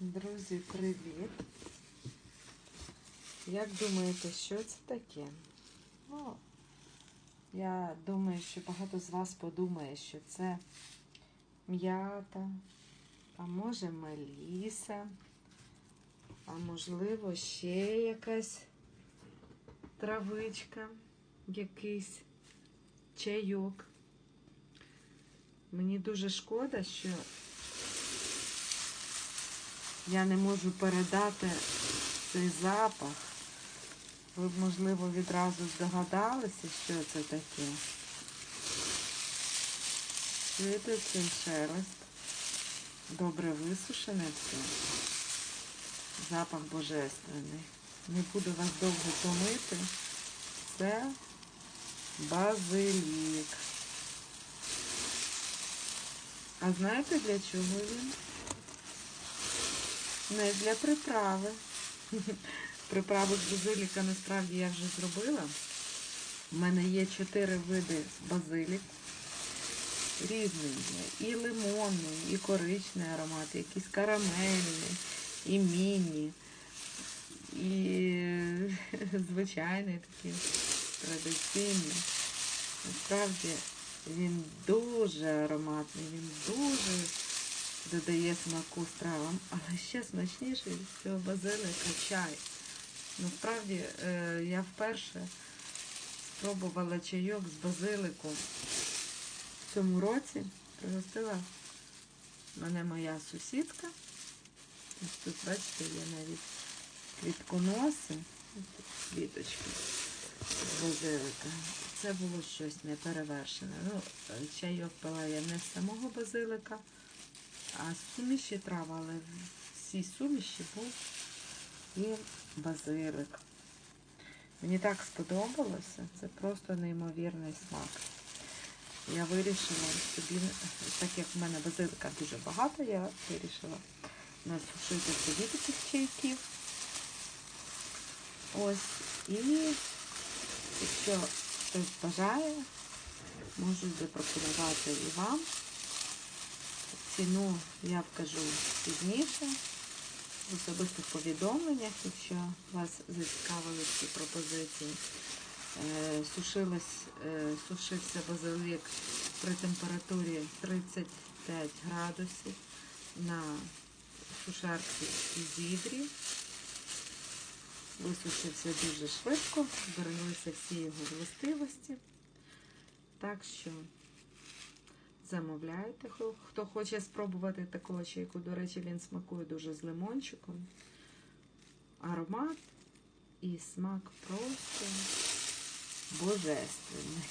Друзі, привіт! Як думаєте, що це таке? Ну, я думаю, що багато з вас подумає, що це м'ята, а може меліса, а можливо ще якась травичка, якийсь чайок. Мені дуже шкода, що я не можу передати цей запах. Ви б, можливо, відразу здогадалися, що це таке. Чуєте цей шелест? Добре висушене все. Запах божественний. Не буду вас довго томити. Це базилік. А знаєте для чого він? Не для приправи. Приправу з базиліка насправді я вже зробила. У мене є чотири види базиліку. Різний є. І лимонний, і коричний аромат, якийсь карамельний, і міні, і звичайний такий традиційний. Насправді він дуже ароматний, він дуже додає смаку стравам, але ще смачніше від цього базилика чай. Насправді е, я вперше спробувала чайок з базилику в цьому році. Пригостила мене моя сусідка. Ось тут, бачите, є навіть квітконоси, квіточки з базилика. Це було щось неперевершене. Ну, чайок пила я не з самого базилика, а суміші трав, але в цій суміші був і базилик. Мені так сподобалося, це просто неймовірний смак. Я вирішила собі, так як в мене базилика дуже багато, я вирішила насушити собі таких чайків. Ось. І якщо хтось бажає, можу запропонувати і вам. Ціну я вкажу пізніше в особистих повідомленнях, якщо вас зацікавили ці пропозиції. Е, Сушилось, е, сушився базилік при температурі 35 градусів на сушарці зідрі. Висушився дуже швидко, збереглися всі його властивості. Так що замовляйте, хто- хоче спробувати такого чайку. До речі, він смакує дуже з лимончиком. Аромат і смак просто божественний.